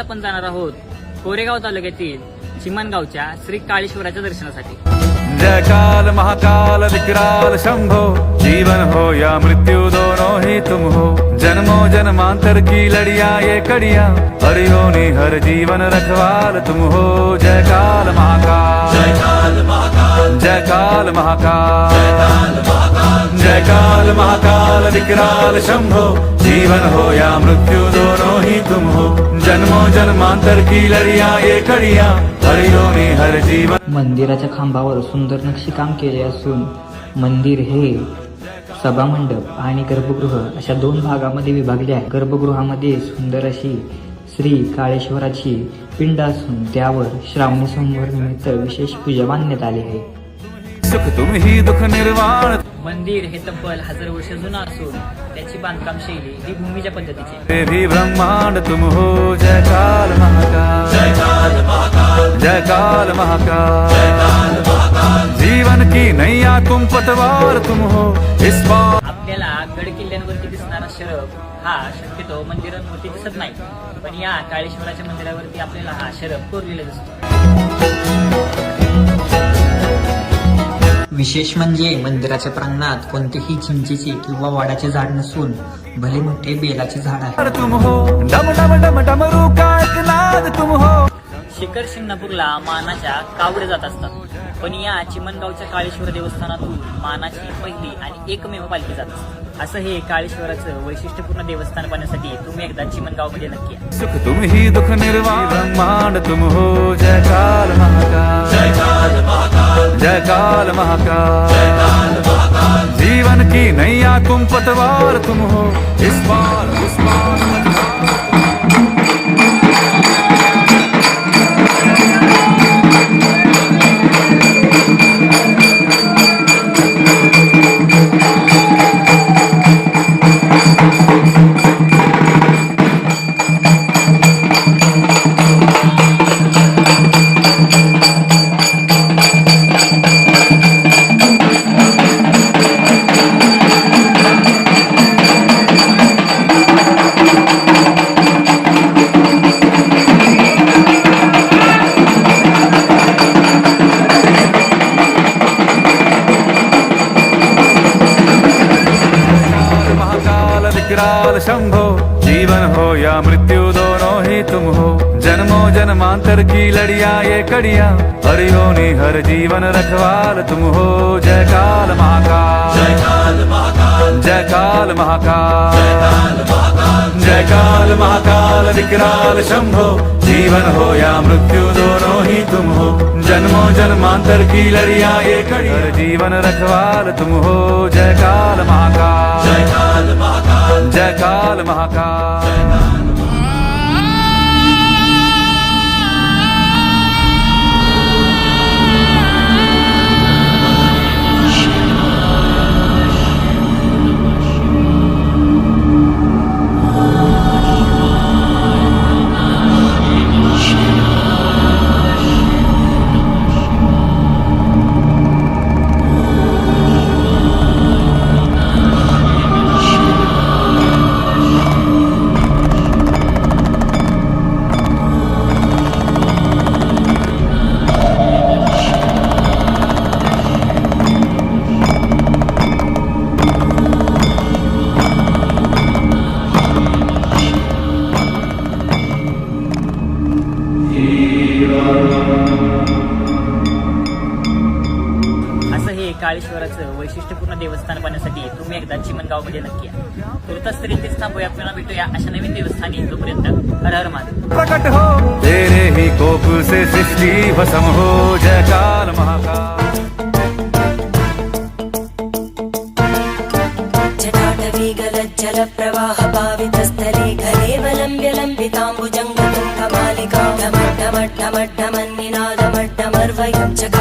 आपण जाणार आहोत कोरेगाव तालुक्यातील चिमणगावच्या श्री काळेश्वराच्या दर्शनासाठी. जय काल महाकाल विकराल शंभो। जीवन हो या मृत्यु दोनों ही तुम हो। जन्मो जन्मांतर की लड़िया ये कड़िया। हरियो नि हर जीवन रखवाल तुम हो। जय काल महाकाल। जय काल महाकाल। जय काल महाकाल। जय काल महाकाल विकराल शंभो। जीवन हो या मृत्यु दोनों ही तुम हो। जन्मो जन्मांतर की लड़िया ये कड़िया। हरियो नि हर जीवन मंदिराच्या खांबावर सुंदर नक्षीकाम केले असून मंदिर हे सभामंडप आणि गर्भगृह अशा दोन भागामध्ये विभागले आहे. गर्भगृहामध्ये सुंदर अशी श्री काळेश्वराची पिंड असून त्यावर श्रावणी सोमवार निमित्त विशेष पूजा मानण्यात आली आहे. सुख तुम ही दुख निर्वाण मंदिर हे तब्बल हजार वर्ष जुनं असून त्याची बांधकाम शैली ही भूमीच्या पद्धतीची ब्रह्मांड तुम हो. जय काल महाकाल. जय काल महाकाल. जय काल महाकाल. नैया तुम हो। इस बार आपल्याला गड किल्ल्यांवरती दिसणारा शरब हा शक्यतो मंदिरांवरती दिसत नाही. पण या काळेश्वराच्या मंदिरावरती आपल्याला हा शरब कोरलेला दिसतो. विशेष म्हणजे मंदिराच्या प्रांगणात कोणतेही चिंचेचे किंवा वाडाचे झाड नसून भले मोठे बेलाचे झाड आहे. तुम हो. डम डम डम डमरू का एक नाद तुम हो. शिखर शिंगणापूरला मानाच्या कावडे जात असतात. पण या चिमणगावच्या काळेश्वर देवस्थानातून मानाची पहिली आणि एकमेव पालखी जात असते. असं हे काळेश्वराचं वैशिष्ट्यपूर्ण देवस्थान पाहण्यासाठी तुम्ही एकदा चिमणगावमध्ये नक्की सुख तुम ही निर्वाण. तुम हो. जय काल महाकाल. जय काल महाकाल. जय काल महाकाल जीवन की नैया तुम पतवार तुम हो. इस बार उस बार. शंभो जीवन हो या मृत्यु दोनों ही तुम हो। जन्मो जन्मांतर की लड़िया ये कड़िया हरियो नि हर जीवन रखवाल तुम हो। जय काल महाकाल। जय काल महाकाल। जय काल महाकाल। जय काल महाकाल। विकराल शंभो। जीवन हो या मृत्यु दोनों ही तुम हो। जन्मो जन्मांतर की लड़िया ये कड़ी हर जीवन रखवाल तुम हो। जय काल महाकाल। जय काल महाकाल। जय काल महाकाल। काळेश्वराचं वैशिष्ट्यपूर्ण देवस्थान पाहण्यासाठी तुम्ही एकदा चिमणगावमध्ये नक्की या. तुर्तास तरी तेच थांबूया पुन्हा भेटूया अशा नवीन देवस्थानी तोपर्यंत. हर हर महादेव. प्रकट हो. तेरे ही कोप से सृष्टि भसम हो महाकाल. तनोतु